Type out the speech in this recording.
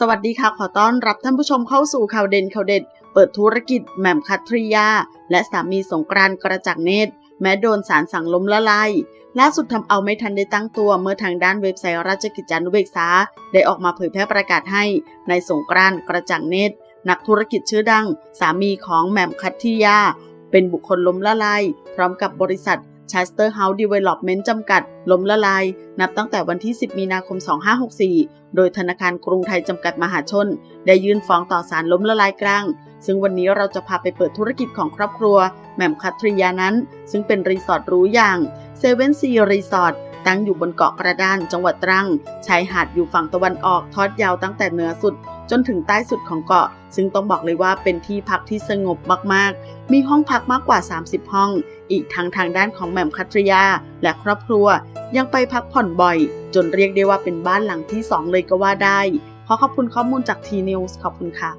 สวัสดีค่ะ ขอต้อนรับท่านผู้ชมเข้าสู่ข่าวเด่นข่าวเด็ด เปิดธุรกิจแหม่มคัตริยา และสามีสงกรานต์กระจักเนตร แม้โดนสารสั่งล้มละลายล่าสุดทำเอาไม่ทันได้ตั้งตัวเมื่อทางด้านเว็บไซต์ราชกิจจานุเบกษา ได้ออกมาเผยแพร่ประกาศให้ในสงกรานต์กระจักเนตร นักธุรกิจชื่อดัง สามีของแหม่มคัตริยา เป็นบุคคลล้มละลายพร้อมกับบริษัท Chaster House Development จำกัด ล้มละลาย นับตั้งแต่วันที่ 10 มีนาคม 2564 โดยธนาคารกรุงไทยจำกัดมหาชน ได้ยื่นฟ้องต่อศาลล้มละลายกลาง ซึ่งวันนี้เราจะพาไปเปิดธุรกิจของครอบครัวแหม่มคัตริยานั้น ซึ่งเป็นรีสอร์ทรูอย่างเซเว่นซีรีสอร์ท ตั้งอยู่บนเกาะกระดานจังหวัดตรัง ชายหาดอยู่ฝั่งตะวันออกทอดยาวตั้งแต่เหนือสุด จนถึงใต้สุดของเกาะ ซึ่งต้องบอกเลยว่าเป็นที่พักที่สงบมากๆ มีห้องพักมากกว่า 30 ห้อง อีกทั้งทางด้านของแหม่มคัตริยา และครอบครัว ยังไปพักผ่อนบ่อย จนเรียกได้ว่าเป็นบ้านหลังที่ 2 เลยก็ว่าได้ ขอขอบคุณข้อมูลจากทีนิวส์ขอบคุณค่ะ